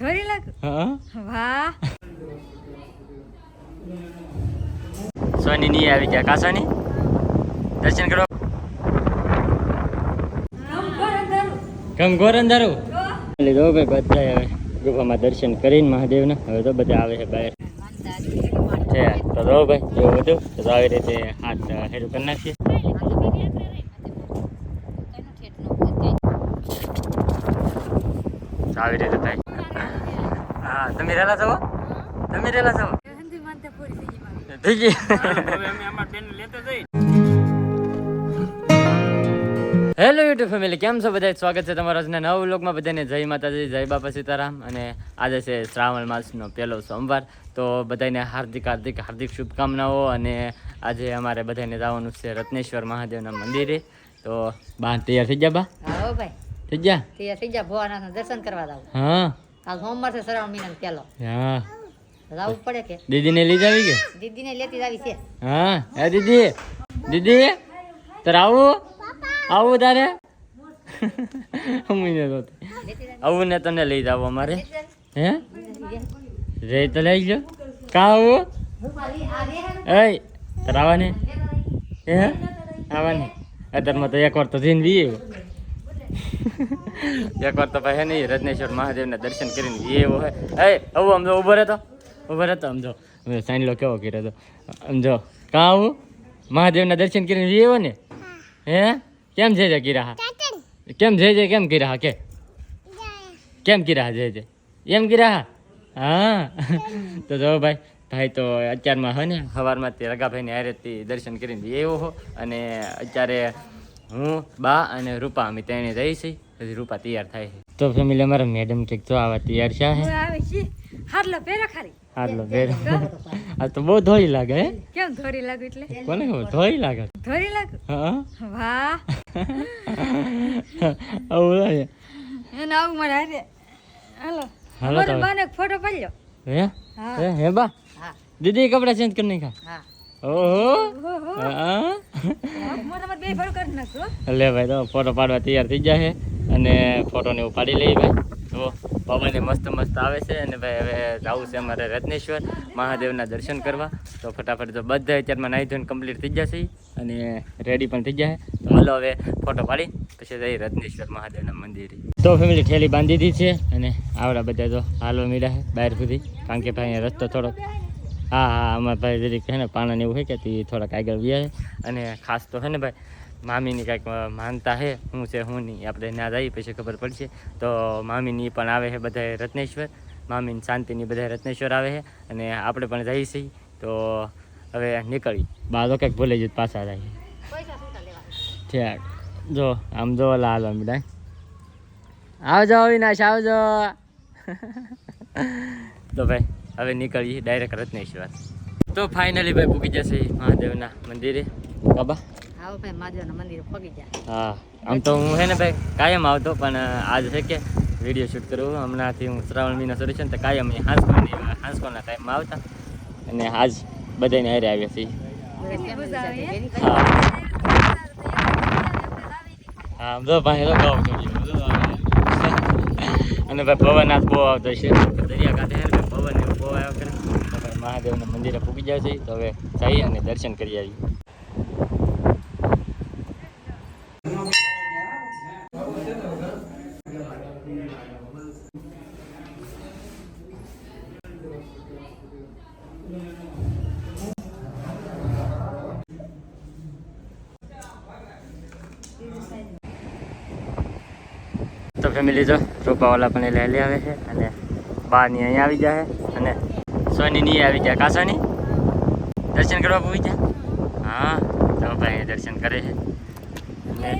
ધોરી લાગ. હા? વાહ. સોની ની આવી ગયા. કાસાની દર્શન કરો. ગંગોર અંધારું. એટલે જો. ભાઈ બધા હવે ગુફામાં દર્શન કરીને મહાદેવના. હવે તો બધા આવે છે બહાર. છે તો જો ભાઈ જેવું બધું. તો આવી રીતે હાથ હેરું કરી નાખીએ. આવી રીતે થાય. તમે રેલા છો? તમે રેલા છો? થઈ ગઈ. હેલો યુટ્યુબ ફેમિલી કેમ છો બધા સ્વાગત છે તમારા આજના નવા વ્લોગમાં બધાને જય માતાજી જય બાપા સીતારામ. અને આજે છે શ્રાવણ માસનો પહેલો સોમવાર. તો બધાને હાર્દિક હાર્દિક હાર્દિક શુભકામનાઓ અને આજે અમારે બધાને જવાનું છે રત્નેશ્વર મહાદેવના મંદિરે. તો બા તૈયાર થઈ ગયા બા? ભાઈ. થઈ ગયા? તૈયાર થઈ ગયા. ભવાના દર્શન કરવા જાવ. હા. કાલ સોમવાર છે શ્રાવણ મહિનાનો પહેલો. હા. જવું પડે કે? દીદીને લઈ જાવી કે? દીદીને લેતી જ આવી છે. હા હે દીદી? દીદી? તાર આવું? આવું તારે? અમીને તો આવું ને તને લઈ જાવ અમારે. હે? રે તો લઈ જો કા આવું? એ તારે આવવાને હે? આવવાને અત્યારમાં તો એક વાર તો જઈને બી એક વાર તો ભાઈ નહીં રત્નેશ્વર મહાદેવના દર્શન કરીને એવો હે. એ આવું આમ જો ઊભો રહેતો. ઊભો રહેતો આમ જો. સાઈન કેવો કર્યો હતો આમ જો કાં આવું? મહાદેવના દર્શન કરીને એવો ને? હે? કેમ છે જે કિરા કેમ જય જય કેમ કિરા કે? કેમ કિરા જય જય? એમ કીરા હા? તો જો ભાઈ ભાઈ તો અત્યારમાં હે ને સવારમાં તે રગાભાઈની હારેથી દર્શન કરીને એવો હો. અને અત્યારે હું બા અને રૂપા અમે ત્રણે જઈ છીએ. પછી રૂપા તૈયાર થાય છે. તો ફેમિલી અમારા મેડમ કંઈક તો આવા તૈયાર છે હારલો પહેરો ખારી હાલો બેર આ તો બહુ ધોળી લાગે હે? કેમ ધોળી લાગે એટલે? કોને ખબર? ધોળી લાગે. ધોળી લાગે? હા? વાહ. આવું લાગે. એને આવું મારે હારે. હાલો. હાલો બાને ફોટો પાડ્યો. હે? હે. હે બા? હા. દીદી કપડા ચેન્જ કરી નાખ્યા? હા. લે ભાઈ તો ફોટો પાડવા તૈયાર થઈ જાય છે અને ફોટો ને પાડી લઈએ ભાઈ. તો પવન મસ્ત મસ્ત આવે છે. અને ભાઈ હવે જવું છે અમારે રત્નેશ્વર મહાદેવના દર્શન કરવા. તો ફટાફટ તો બધા અત્યારમાં નાહી ધોઈને કમ્પ્લીટ થઈ જશે. અને રેડી પણ થઈ જાય તો હાલો હવે ફોટો પાડી પછી જઈ રત્નેશ્વર મહાદેવના મંદિરે. તો ફેમિલી ઠેલી બાંધી દીધી છે. અને આવડા બધા તો હાલો મીડા છે બહાર સુધી. કારણ કે ભાઈ અહીંયા રસ્તો થોડોક હા હા અમારા ભાઈ જરીક છે ને પાણાને એવું હોય કે તે થોડાક આગળ વ્યા અને ખાસ તો છે ને ભાઈ મામીની કાંઈક માનતા છે શું છે હું નહીં. આપણે ના જઈએ પછી ખબર પડશે. તો મામીની પણ આવે છે બધા રત્નેશ્વર. મામીની શાંતિની બધા રત્નેશ્વર આવે છે. અને આપણે પણ જઈએ છીએ. તો હવે નીકળી બા તો કંઈક ભૂલી જઈ પાછા જાય ઠીક. જો આમ જો લાલ બધા આવજો અવિનાશ આવજો. તો ભાઈ હવે નીકળીએ ડાયરેક્ટ રત્નેશ્વર. તો ફાઇનલી ભાઈ પૂકી જશે મહાદેવના મંદિરે. બાબા? આવો ભાઈ મહાદેવના મંદિરે પગી જા. હા આમ તો હું હે ને ભાઈ કાયમ આવતો પણ આજ છે કે વીડિયો શૂટ કરું. હમણાંથી હું શ્રાવણ મહિના શરૂ છે ને તો કાયમ હાંસકોની હાંસકોના ટાઈમમાં આવતા. અને આજ બધાને હારે આવ્યા છીએ. હા. આમ ભાઈ અને ભાઈ પવન બહુ આવતો છે દરિયા બહુ આવ્યો મહાદેવના મંદિરે પૂકી જાય છે તો હવે જઈએ અને દર્શન કરી આવીએ. તો ફેમિલી જો, રૂપાવાલા પણ લઈ આવે છે અને બહારની અહીંયા આવી જાય અને સોની ની આવી ગયા. કા સોની? દર્શન કરવા પૂરી ગયા? હા, તો ભાઈ દર્શન કરે છે. અને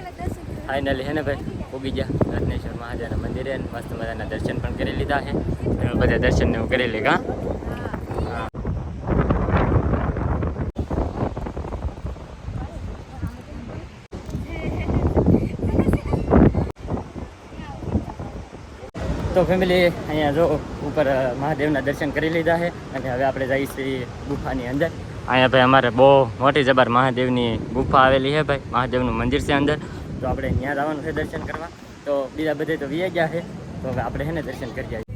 ફાઇનલી છે ને ભાઈ, ઉગી ગયા. રત્નેશ્વર મહાદેવના મંદિરે મસ્ત મજાના દર્શન પણ કરી લીધા છે. બધા દર્શન ને એવું કરી લીધા તો ફેમિલી અહીંયા જો ઉપર મહાદેવના દર્શન કરી લીધા છે અને હવે આપણે જઈએ છીએ ગુફાની અંદર. અહીંયા ભાઈ અમારે બહુ મોટી જબર મહાદેવની ગુફા આવેલી છે ભાઈ. મહાદેવનું મંદિર છે અંદર. તો આપણે ત્યાં જવાનું છે દર્શન કરવા. તો બીજા બધે તો વી ગયા છે. તો હવે આપણે છે ને દર્શન કરી આવીએ.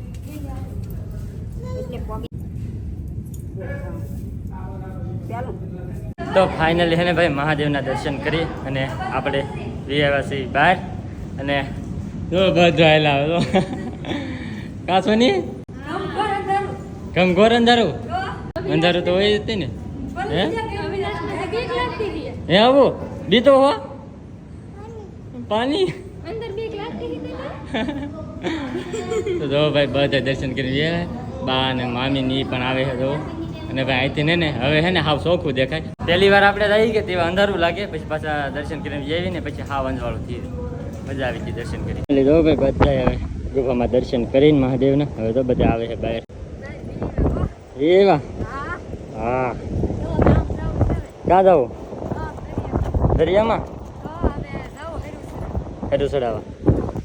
તો ફાઇનલી હે ને ભાઈ મહાદેવના દર્શન કરી અને આપણે વી આવ્યા છીએ બહાર. અને જો બધું આવેલા કાસોની ગમઘોર અંધારું. અંધારું તો હોય જ તે ને. હે? હે આવું? બીતો હો. પાણી. તો જો ભાઈ બધા દર્શન કરી બા ને મામી ની પણ આવે છે જો. અને ભાઈ અહીંથી ને હવે હે ને હાવ ચોખ્ખું દેખાય. પહેલી વાર આપણે રહી ગયા તેવા અંધારું લાગે, પછી પાછા દર્શન કરીને જઈએ ને, પછી હાવ અંજવાળું થઈ. મજા આવી ગઈ દર્શન કરી. જો ભાઈ બધા હવે. ગુફામાં દર્શન કરીને મહાદેવના. હવે તો બધા આવે છે બહાર. એવા હા. ક્યાં જવું દરિયામાં? હેઠું ચડાવવા.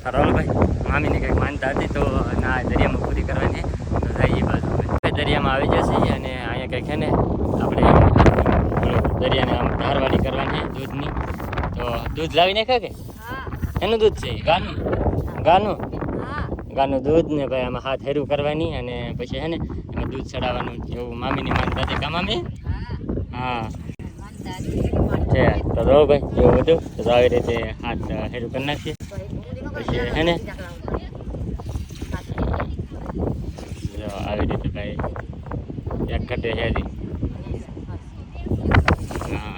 સારું ભાઈ મામીને કંઈક માનતા હતી તો ના દરિયામાં પૂરી કરવાની તો જઈએ બાજુ. દરિયામાં આવી જશે અને અહીંયા કંઈક છે ને આપણે દરિયાને આમ ધારવાડી કરવાની દૂધની. તો દૂધ લાવી નાખ્યા કે? એનું દૂધ છે? ગાનું? ગાનું? ગાનું દૂધ ને ભાઈ આમાં હાથ હેરું કરવાની અને પછી હે ને એમાં દૂધ ચડાવવાનું એવું મામીની માનતા હતી કા મામી? હા. છે, તો જો ભાઈ એવું બધું. તો આવી રીતે હાથ હેરું કરી નાખીએ. પછી હે ને આવી રીતે ભાઈ એક ઘટે હેરી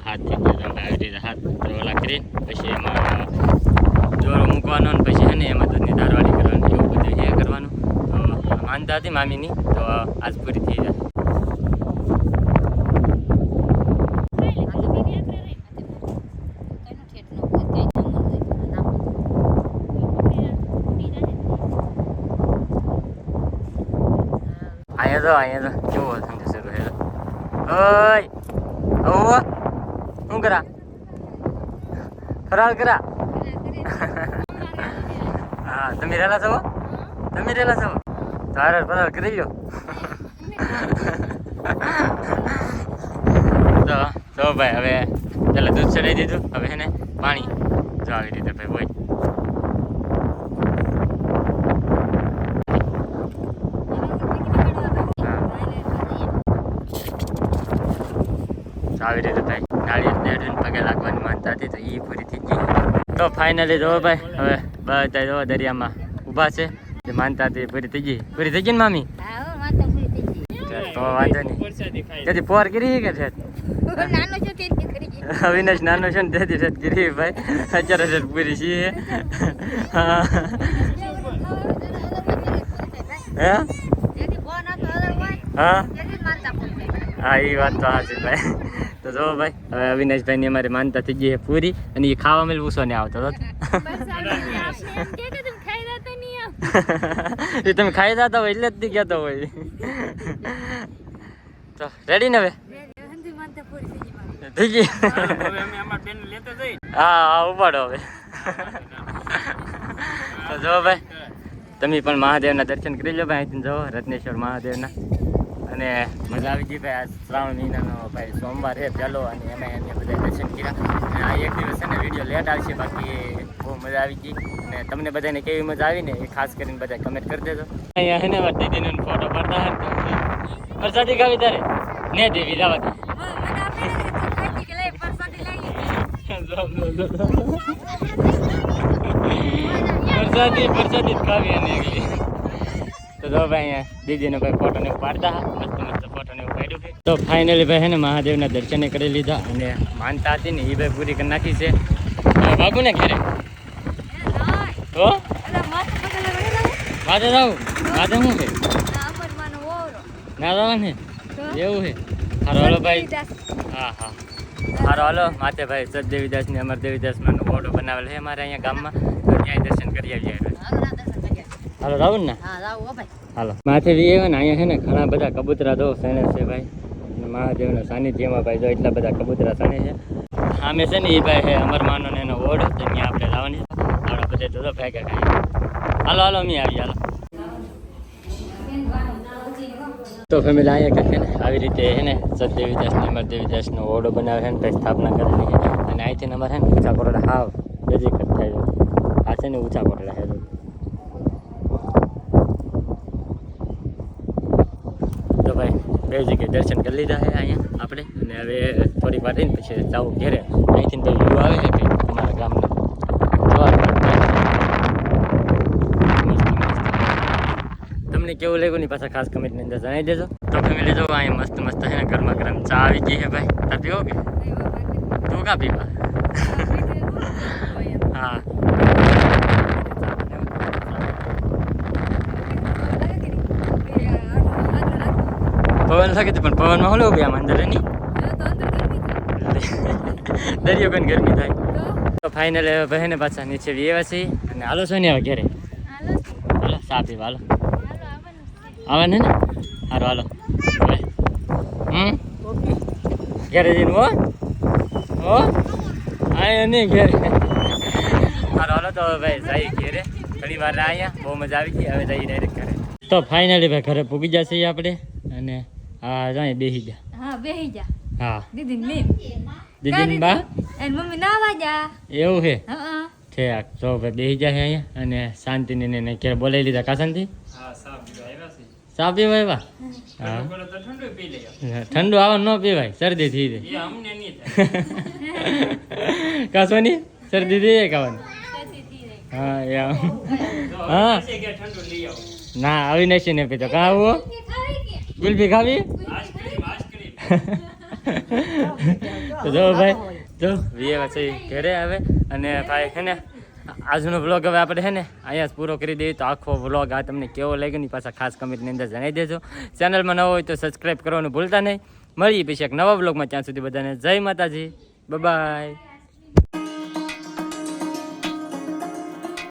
હાથથી આવી રીતે હાથ ઓલા કરી પછી એમાં જોરો મૂકવાનો પછી હે એમાં દૂધની ધારવાની કરવાની એવું બધું છે કરવાનું માનતા હતી મામીની તો આજ પૂરી થઈ જાય. અહીંયા તો અહીંયા તો કેવો ધંધો શરૂ હેલો. ઓય! ઓ શું કરા? ફરાળ કરા? હા તમે રેલા છો? તમે રેલા છો? તારે ફરાળ કરી લો તો તો ભાઈ, હવે પેલા દૂધ ચડાવી દીધું, હવે હે ને પાણી જો આવી રીતે ભાઈ હોય. આવી રીતે ભાઈ નાળિયેર નેડીને પગે લાગવાની માનતા હતી તો એ પૂરી થઈ ગઈ. તો ફાઇનલી જો ભાઈ, હવે બધા જો દરિયામાં ઊભા છે. માનતા હતી પૂરી થઈ ગઈ. પૂરી થઈ ગઈ ને મામી? તો વાંધો નહીં. તેથી પોર કરી કે છે? અવિનાશ નાનો છે ને તેથી છે કરી ભાઈ. અત્યારે પૂરી છીએ. હા? હા? હા? એ વાત તો સાચી ભાઈ. તો જો ભાઈ હવે અવિનાશભાઈની અમારી માનતા થઈ ગઈ પૂરી અને એ ખાવા મેં ઉસો ને આવતો હતો એ તમે ખાઈ જતા હોય એટલે જ નહીં કહેતો હોય. તો રેડી ને હવે? થઈ ગઈ. હા ઉપાડો હવે. જો ભાઈ, તમે પણ મહાદેવના દર્શન કરી લો ભાઈ, અહીંથી જો રત્નેશ્વર મહાદેવના. અને મજા આવી ગઈ ભાઈ. આ શ્રાવણ મહિનાનો ભાઈ સોમવાર છે પહેલો અને એમાં એને બધા દર્શન કર્યા. અને આ એક દિવસ એને વીડિયો લેટ આવશે બાકી બહુ મજા આવી ગઈ. અને તમને બધાને કેવી મજા આવી ને એ ખાસ કરીને બધા કમેન્ટ કરી દેજો. અહીંયા હે વાત દીદીનો ફોટો પડતા હતા વરસાદી ખાવી તારે? ને દેવી જવા વરસાદી વરસાદી જ ખાવી અને એકલી. તો ભાઈ અહીંયા દીદીને ભાઈ ફોટો ને પાડતા મસ્ત મસ્ત ફોટો ને પાડ્યું છે. તો ફાઇનલી ભાઈ ને મહાદેવના દર્શને કરી લીધા અને માનતા હતી ને એ ભાઈ પૂરી કરી નાખી છે. ભાગું ને ઘેરે? તો માથે જાવ માથે શું છે? ના જવા ને? એવું છે? હારો હાલો ભાઈ. હા હા. હારો હાલો. માથે ભાઈ સદદેવીદાસ ને અમર દેવીદાસ માનો ઓડો બનાવેલ છે અમારે અહીંયા ગામમાં. તો ત્યાં દર્શન કરી આવીએ હાલો રાહુલ ને? હાલો. માથે જઈએ ને અહીંયા છે ને ઘણા બધા કબૂતરા દો સણે છે ભાઈ. મહાદેવના સાનિધ્યમાં ભાઈ જો એટલા બધા કબૂતરા સણે છે. સામે છે ને એ ભાઈ છે અમરમાનો ને એનો ઓડ તો ત્યાં આપણે લાવવાની આપણે બધે જોજો ભેગા ખાઈ હાલો હાલો અમે આવી હાલો. તો ફેમિલી અહીંયા કંઈક ને આવી રીતે છે ને સદદેવીદાસ ને અમરદેવીદાસનો ઓરડો બનાવે છે ને પછી સ્થાપના કરેલી છે. અને અહીંથી નંબર છે ને ઊંચા કોરડા હાવ નજીક જ થાય છે. આ છે ને ઊંચા કોરડા છે જો. બે જગ્યાએ દર્શન કરી લીધા છે અહીંયા આપણે. અને હવે થોડીક વાર રહીને પછી જવું ઘેરે. અહીંથી તો વ્યૂ આવે છે કે અમારા ગામનો. તમને કેવું લાગ્યું? ની પાછા ખાસ કમેન્ટની અંદર જણાવી દેજો. તો ફેમિલી જો અહીંયા મસ્ત મસ્ત છે ને ગરમા ગરમ ચા આવી ગઈ છે ભાઈ. તા પીવો કે? તું કા પીવા? પવન લાગે તો પણ પવનમાં હું લેવું આમ અંદર નહીં દરિયો કઈ ગરમી થાય. તો? ફાઇનલ બહેને પાછા નીચે એવા છે અને હાલો છો ને હવે ઘેરે. હાલો. સા હાલો. આવે ને? હારો હાલો. હવે. હમ? ઘેરે જઈને હો. હો? આયો નહીં ઘેરે. હારો હાલો તો હવે ભાઈ જાય ઘેરે. ઘણી વાર અહીંયા. બહુ મજા આવી ગઈ. હવે જઈએ ડાયરેક્ટ ઘરે. તો ફાઇનલી ભાઈ ઘરે પૂગી જશે આપણે. અને હા જાય બેસી જા હા બેહી જા હા. દીદી ને દીદી બા? એન મમ્મી ના વાજા એવું છે હા છે જો ભાઈ બેસી છે અહીંયા અને શાંતિને ને ને ક્યારે બોલાવી લીધા. કા શાંતિ? ચા પીવા આવ્યા હા. ઠંડુ આવો ન પીવાય શરદી થઈ જાય કા સોની? શરદી થઈ જાય ખાવાની? હા એ હા. ના અવિનાશી ને પીતો કા આવું ખાવી તો જો ભાઈ જો વીએ પછી ઘરે આવે અને ભાઈ છે ને આજનો વ્લોગ હવે આપણે છે ને અહીંયા જ પૂરો કરી દઈએ. તો આખો વ્લોગ આ તમને કેવો લાગ્યો ને પાછા ખાસ કમેન્ટની અંદર જણાવી દેજો. ચેનલમાં નવો હોય તો સબસ્ક્રાઈબ કરવાનું ભૂલતા નહીં. મળીએ પછી એક નવા વ્લોગમાં ત્યાં સુધી બધાને જય માતાજી. બાય